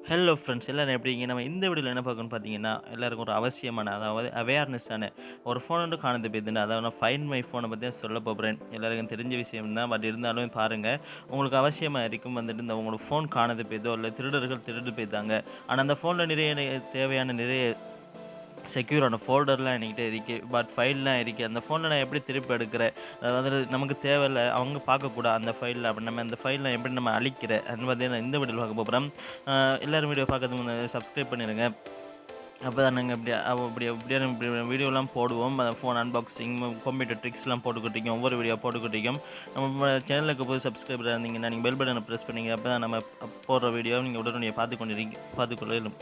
Hello friends எல்லாரும் எப்படிங்க நம்ம இந்த வீடியோவில் என்ன பார்க்கணும்னு பார்த்தீங்கன்னா எல்லாருக்கும் ஒரு அவசியமான அதாவது அவேர்னஸான ஒரு ஃபோன் காணது போயிருந்தேன் அதாவது நான் ஃபைன் மை ஃபோனை பற்றி தான் சொல்ல போகிறேன் எல்லாருக்கும் தெரிஞ்ச விஷயம் தான். பட் இருந்தாலும் பாருங்கள் உங்களுக்கு அவசியமாக இருக்கும் வந்துட்டு இந்த உங்களோட ஃபோன் காணது போய்தோ இல்லை திருடர்கள் திருடு போய்த்தாங்க ஆனால் அந்த ஃபோனில் நிறைய தேவையான நிறைய செக்யூரான ஃபோல்டர்லாம் என்கிட்ட இருக்குது பட் ஃபைல்லாம் இருக்குது அந்த ஃபோனில் நான் எப்படி திருப்பி எடுக்கிறேன்? அதாவது நமக்கு தேவையில்ல. அவங்க பார்க்கக்கூடாது அந்த ஃபைலில் அப்படி நம்ம அந்த ஃபைலில் எப்படி நம்ம அழிக்கிற? அந்த வந்து நான் இந்த வீடியோவில் பார்க்க போகிறோம் எல்லோரும் வீடியோ பார்க்கறதுக்கு முன்னாடி சப்ஸ்கிரைப் பண்ணிடுங்க அப்போ தான் நாங்கள் இப்படி அப்படி இப்படி இப்படி வீடியோலாம் போடுவோம். அந்த ஃபோன் அன்பாக்சிங் கம்ப்யூட்டர் ட்ரிக்ஸ்லாம் போட்டுக்கிட்டிருக்கோம் ஒவ்வொரு வீடியோ போட்டுக்கிட்டிருக்கோம் நம்ம சேனலுக்கு போய் சப்ஸ்கிரைபர் இருந்தீங்கன்னா நீங்கள் பெல் பட்டனை ப்ரெஸ் பண்ணிங்க. அப்போ தான் நம்ம போடுற வீடியோ நீங்கள் உடனடியாக பார்த்து கொண்டிருக்கீங்க பார்த்துக்கொள்ளும்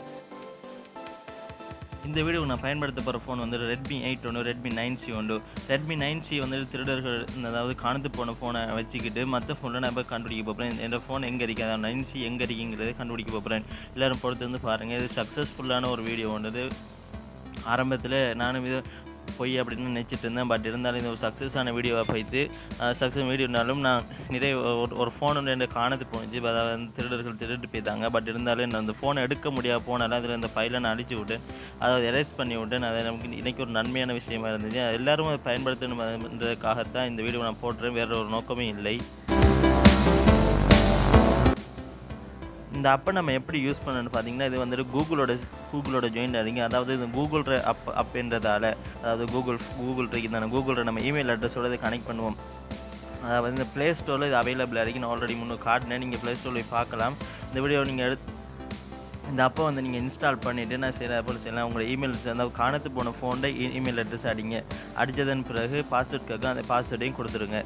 இந்த வீடியோக்கு நான் பயன்படுத்த போகிற ஃபோன் வந்து ரெட்மி எயிட் ஒன்று ரெட்மி நைன் சி ஒன்று. ரெட்மி நைன் சி வந்து திருடர்கள் அதாவது காணத்து போன ஃபோனை வச்சுக்கிட்டு மற்ற ஃபோனில் நான் இப்போ கண்டுபிடிக்க போகிறேன் இந்த ஃபோன் எங்கே இருக்கு? அதாவது நைன் சி எங்கே இருக்குங்கிறத கண்டுபிடிக்க போகிறேன் எல்லோரும் பொறுத்து வந்து பாருங்கள் இது சக்ஸஸ்ஃபுல்லான ஒரு வீடியோ ஒன்று. ஆரம்பத்தில் நானும் இது பொய் அப்படின்னு நினச்சிட்டு இருந்தேன். பட் இருந்தாலும் இந்த ஒரு சக்ஸஸான வீடியோவை போய்த்து சக்ஸஸ் வீடியோனாலும் நான் நிறைய ஒரு ஒரு ஃபோன் ஒன்று எனக்கு காணத்து போணுச்சு அதாவது வந்து திருடர்கள் திருட்டு போய்த்தாங்க பட் இருந்தாலும் நான் அந்த ஃபோனை எடுக்க முடியாத போனாலும் அதில் இந்த ஃபைலை நான் அழிச்சு விட்டேன். அதாவது எரேஸ் பண்ணி விட்டேன். அது நமக்கு இன்றைக்கி ஒரு நன்மையான விஷயமா இருந்துச்சு. எல்லாரும் அதை பயன்படுத்தணுன்றதுக்காகத்தான் இந்த வீடியோ நான் போடுறேன். வேற ஒரு நோக்கமே இல்லை. இந்த அப்பை நம்ம எப்படி யூஸ் பண்ணணும்னு பார்த்தீங்கன்னா இது வந்துட்டு கூகுளோட கூகுளோட ஜாயின் ஆகிங்க அதாவது இது கூகுள் அப் அப்ன்றதால அதாவது கூகுள் கூகுள் இருக்கு தானே நம்ம இமெயில் அட்ரஸோட இதை கனெக்ட் பண்ணுவோம். அதாவது இந்த ப்ளே ஸ்டோரில் இது அவைலபிளாக இருக்குது நான் ஆல்ரெடி முன்னே காட்டினேன். நீங்கள் ப்ளே ஸ்டோரில் போய் பார்க்கலாம். இந்த வீடியோ நீங்கள் எடுத்து இந்த அப்போ வந்து நீங்கள் இன்ஸ்டால் பண்ணிவிட்டு நான் செய்கிற போல் செய்யலாம். உங்களோட இமெயில் அந்த காணத்து போன ஃபோனில் இமெயில் அட்ரஸ் அடிங்க. அடித்ததன் பிறகு பாஸ்வேர்டுக்காக அந்த பாஸ்வேர்டையும் கொடுத்துருங்க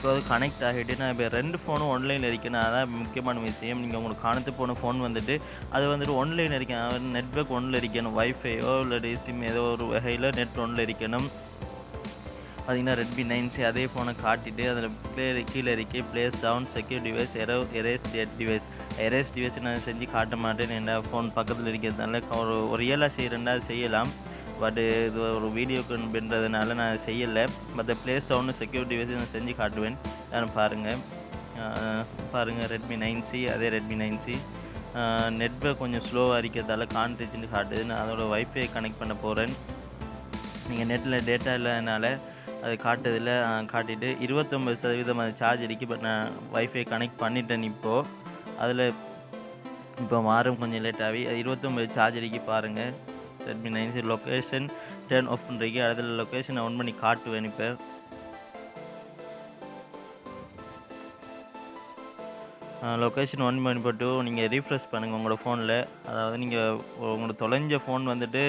இப்போ அது கனெக்ட் ஆகிட்டு நான் இப்போ ரெண்டு ஃபோனும் ஒன்லைனில் இருக்கேன். அதான் முக்கியமான விஷயம். நீங்கள் உங்களுக்கு காணத்து போன ஃபோன் வந்துட்டு அது வந்துட்டு ஒன்லைன் இருக்கேன். நெட்ஒர்க் ஒன்றில் இருக்கணும். ஒய்ஃபையோ இல்லை சிம் ஏதோ ஒரு வகையில் நெட் ஒன்றில் இருக்கணும். பார்த்தீங்கன்னா ரெட்மி நைன் சி அதே ஃபோனை காட்டிட்டு அதில் ப்ளே கீழே இருக்கே. Play sound secure device erase erase device erase device நான் செஞ்சு காட்ட மாட்டேன். என்ன ஃபோன் பக்கத்தில் இருக்கிறதுனால ஒரு ஒரு ரியலாக செய்கிறேன்னா செய்யலாம். பட்டு uh, இது ஒரு வீடியோக்குன்றதுனால நான் செய்யலை. மற்ற ப்ளே சவுண்டு செக்யூரிட்டி வச்சு நான் செஞ்சு காட்டுவேன். யாரும் பாருங்கள் பாருங்கள் ரெட்மி நைன் சி அதே ரெட்மி நைன் சி நெட்ஒர்க் கொஞ்சம் ஸ்லோவாக இருக்கிறதால கான்ட்ரிச்சுன்னு காட்டுது. நான் அதோட வைஃபை கனெக்ட் பண்ண போகிறேன் நீங்கள் நெட்டில் டேட்டா இல்லாதனால அது காட்டுதில் காட்டிட்டு இருபத்தொம்பது சதவீதம் அது சார்ஜ் அடிக்கு. பட் நான் வைஃபை கனெக்ட் பண்ணிட்டேன் இப்போது அதில் இப்போ மாறும் கொஞ்சம் லேட்டாகி இருபத்தொம்பது சார்ஜ் அடிக்கு பாருங்கள் Redmi nine C location turn off பண்ணுறீங்க அதில் லொக்கேஷனை ஒன் பண்ணி காட்டுவேன் இப்போ லொக்கேஷன் ஒன் பண்ணி போட்டு நீங்கள் ரீஃப்ரெஷ் பண்ணுங்கள் உங்களோட ஃபோனில் அதாவது நீங்கள் உங்களோட தொலைஞ்ச ஃபோன் வந்துட்டு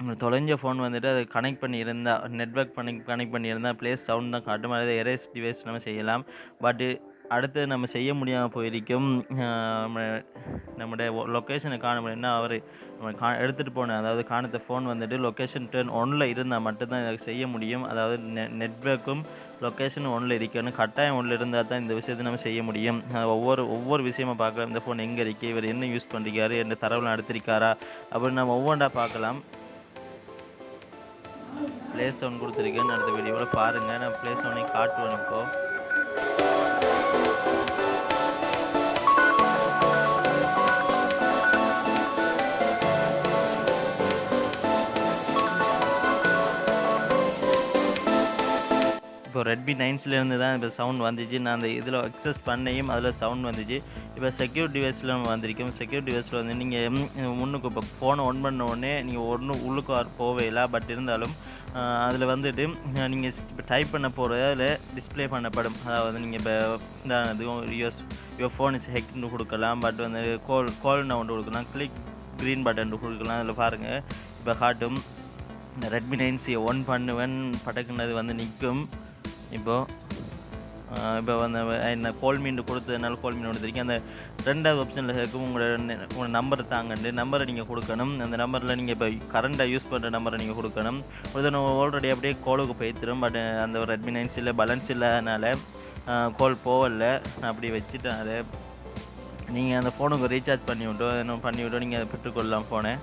உங்களுக்கு தொலைஞ்ச ஃபோன் வந்துட்டு அதை கனெக்ட் பண்ணியிருந்தா நெட்ஒர்க் பண்ணி கனெக்ட் பண்ணியிருந்தால் ப்ளேஸ் சவுண்ட் தான் காட்டும் அதை எரேஸ் டிவைஸ் நம்ம செய்யலாம். பட்டு அடுத்து நம்ம செய்ய முடியாமல் போயிருக்கும். நம்ம நம்முடைய லொக்கேஷனை காண முடியும்னா அவர் நம்ம கா எடுத்துகிட்டு போன அதாவது காணத்த ஃபோன் வந்துட்டு லொக்கேஷன் டென் ஒன்னில் இருந்தால் மட்டும்தான் இதை செய்ய முடியும். அதாவது நெ நெட்ஒர்க்கும் லொக்கேஷன் ஒன்றில் இருக்கணும். கட்டாயம் ஒன்றில் இருந்தால் தான் இந்த விஷயத்தை நம்ம செய்ய முடியும். ஒவ்வொரு ஒவ்வொரு விஷயமா பார்க்கலாம் இந்த ஃபோன் எங்கே இருக்குது இவர் என்ன யூஸ் பண்ணுறாரு என்ன தரவுலாம் எடுத்திருக்காரா அப்படின்னு நம்ம ஒவ்வொன்றா பார்க்கலாம். ப்ளே ஸ்டோன் கொடுத்துருக்கேன்னு அடுத்த வீடியோவில் பாருங்கள் நான் ப்ளே ஸ்டோனை காட்டுவேன் இப்போது இப்போ ரெட்மி நைன்ஸ்லேருந்து தான் இப்போ சவுண்ட் வந்துச்சு. நான் அந்த இதில் அக்சஸ் பண்ணையும் அதில் சவுண்ட் வந்துச்சு. இப்போ செக்யூர் டிவைஸில் வந்திருக்கும். செக்யூர் டிவைஸில் வந்து நீங்கள் முன்னுக்கு இப்போ ஃபோனை ஒன் பண்ண உடனே நீங்கள் ஒன்றும் உள்ளுக்கு போவே இல்லை. பட் இருந்தாலும் அதில் வந்துட்டு நீங்கள் இப்போ டைப் பண்ண போகிறதில் டிஸ்ப்ளே பண்ணப்படும். அதாவது நீங்கள் இப்போ இந்த யூஎஸ் யுவர் ஃபோன் இஸ் ஹெக்னு கொடுக்கலாம். பட் வந்து கோல் கோல் நவுண்டு கொடுக்கலாம். கிளிக் க்ரீன் பட்டன் கொடுக்கலாம். அதில் பாருங்கள் இப்போ ஹாட்டும் இந்த ரெட்மி நைன் சி ஒன் பண்ணுவேன். படக்குனது வந்து நிற்கும். இப்போது இப்போ வந்து என்ன கோல் மீன் கொடுத்ததுனால கோல் மீன் கொடுத்துருக்கீங்க. அந்த ரெண்டாவது ஆப்ஷனில் இருக்கும் உங்களோட நெ- உங்களோட நம்பர் தாங்கண்டு நம்பரை நீங்கள் கொடுக்கணும். அந்த நம்பரில் நீங்கள் இப்போ கரண்ட்டாக யூஸ் பண்ணுற நம்பரை நீங்கள் கொடுக்கணும். ஒரு ஆல்ரெடி அப்படியே கோலுக்கு போய்த்திரும் பட் அந்த ஒரு ரெட்மி நைன்ஸ் இல்லை பேலன்ஸ் இல்லாதனால கோல் போகல. அப்படி வச்சுட்டேன் அதை நீங்கள் அந்த ஃபோனுக்கு ரீசார்ஜ் பண்ணி விட்டோம் இன்னும் பண்ணி விட்டோம் நீங்கள் அதை பெற்றுக்கொள்ளலாம் ஃபோனை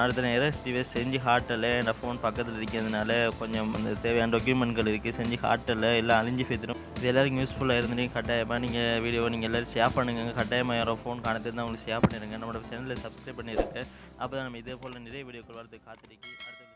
அடுத்த நேரம் டிவைஸ் செஞ்சு ஹாட்டல என் ஃபோன் பக்கத்தில் இருக்கிறதுனால கொஞ்சம் அந்த தேவையான டாக்குமெண்ட்கள் இருக்குது செஞ்சு ஹாட்டல எல்லாம் அழிஞ்சு போய்த்திரும் இது எல்லாருக்கும் யூஸ்ஃபுல்லாக இருந்துட்டு கட்டாயமாக நீங்கள் வீடியோவை நீங்கள் எல்லோரும் ஷேர் பண்ணுங்க கட்டாயமாக யாரோ ஃபோன் காணத்திருந்தால் உங்களுக்கு ஷேர் பண்ணிடுங்க. நம்மளோட சேனலில் சப்ஸ்கிரைப் பண்ணியிருக்கேன் அப்போ தான் நம்ம இதே போல் நிறைய வீடியோக்கள் வரது காத்திருக்கு அடுத்த